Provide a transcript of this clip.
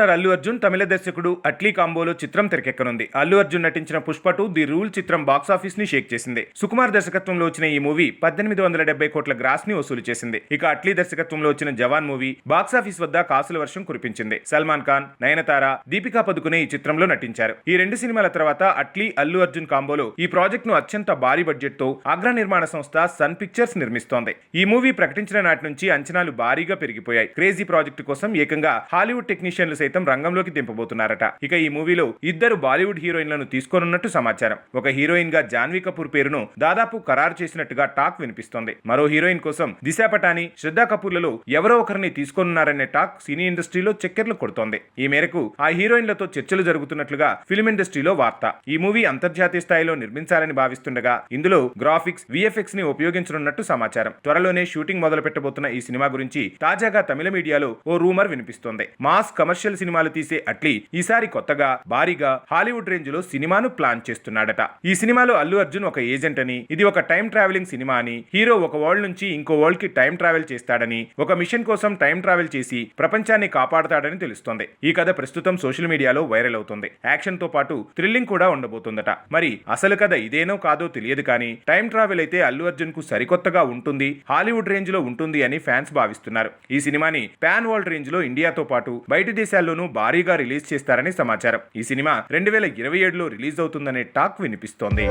Star Allu Arjun తమిళ దర్శకుడు అట్లీ కాంబోలో చిత్రం తెరకెక్కనుంది. అల్లు అర్జున్ నటించిన పుష్ప టూ ది రూల్ చిత్రం బాక్సాఫీస్ని షేక్ చేసింది. సుకుమార్ దర్శకత్వంలో వచ్చిన ఈ మూవీ పద్దెనిమిది వందల డెబ్బై కోట్ల గ్రాస్ని వసూలు చేసింది. ఇక అట్లీ దర్శకత్వంలో వచ్చిన జవాన్ మూవీ బాక్సాఫీస్ వద్ద కాసుల వర్షం కురిపించింది. సల్మాన్ ఖాన్ నయనతార దీపికా పదుకునే ఈ చిత్రంలో నటించారు. ఈ రెండు సినిమాల తర్వాత అట్లీ అల్లు అర్జున్ కాంబోలో ఈ ప్రాజెక్ట్ను అత్యంత భారీ బడ్జెట్తో అగ్ర నిర్మాణ సంస్థ సన్ పిక్చర్స్ నిర్మిస్తోంది. ఈ మూవీ ప్రకటించిన నాటి నుంచి అంచనాలు భారీగా పెరిగిపోయాయి. క్రేజీ ప్రాజెక్టు కోసం ఏకంగా హాలీవుడ్ టెక్నీషియన్లు సైతం రంగంలోకి దింపబోతున్నారట. ఇక ఈ మూవీలో ఇద్దరు బాలీవుడ్ హీరోయిన్లను తీసుకోనున్నట్టు సమాచారం. ఒక హీరోయిన్గా జాన్వీ కపూర్ పేరును దాదాపు ఖరారు చేసినట్టుగా టాక్ వినిపిస్తోంది. మరో హీరోయిన్ కోసం దిశా పటాని శ్రద్ధా కపూర్లలో ఎవరో ఒకరిని తీసుకోనున్నారనే టాక్ సినీ ఇండస్ట్రీలో చక్కెర్లు కొడుతోంది. ఈ మేరకు ఆ హీరోయిన్లతో చర్చలు జరుగుతున్నట్లుగా ఫిల్మ్ ఇండస్ట్రీలో వార్త. ఈ మూవీ అంతర్జాతీయ స్థాయిలో నిర్మించాలని భావిస్తుండగా ఇందులో గ్రాఫిక్స్ విఎఫ్ఎక్స్ని ఉపయోగించనున్నట్టు సమాచారం. త్వరలోనే షూటింగ్ మొదలు పెట్టబోతున్న ఈ సినిమా గురించి తాజాగా తమిళ మీడియాలో ఓ రూమర్ వినిపిస్తోంది. మాస్ కమర్షియల్ సినిమాలు తీసే అట్లీ ఈసారి కొత్తగా భారీగా హాలీవుడ్ రేంజ్లో సినిమాను ప్లాన్ చేస్తున్నాడట. ఈ సినిమాలో అల్లు అర్జున్ ఒక ఏజెంట్ అని ఇది ఒక టైం ట్రావెలింగ్ సినిమా అని హీరో ఒక వరల్డ్ నుంచి ఇంకో వరల్డ్కి టైం ట్రావెల్ చేస్తాడని ఒక మిషన్ కోసం టైం ట్రావెల్ చేసి ప్రపంచాన్ని కాపాడతాడని తెలుస్తోంది. ఈ కథ ప్రస్తుతం సోషల్ మీడియాలో వైరల్ అవుతుంది. యాక్షన్తో పాటు థ్రిల్లింగ్ కూడా ఉండబోతుందట. మరి అసలు కథ ఇదేనో కాదో తెలియదు కానీ టైం ట్రావెల్ అయితే అల్లు అర్జున్కు సరికొత్తగా ఉంటుంది హాలీవుడ్ రేంజ్లో ఉంటుంది అని ఫ్యాన్స్ భావిస్తున్నారు. ఈ సినిమాని పాన్ వరల్డ్ రేంజ్లో ఇండియాతో పాటు బయట దేశాల్లో సినిమాల్లోనూ భారీగా రిలీజ్ చేస్తారని సమాచారం. ఈ సినిమా రెండు వేల ఇరవై ఏడులో రిలీజ్ అవుతుందనే టాక్ వినిపిస్తోంది.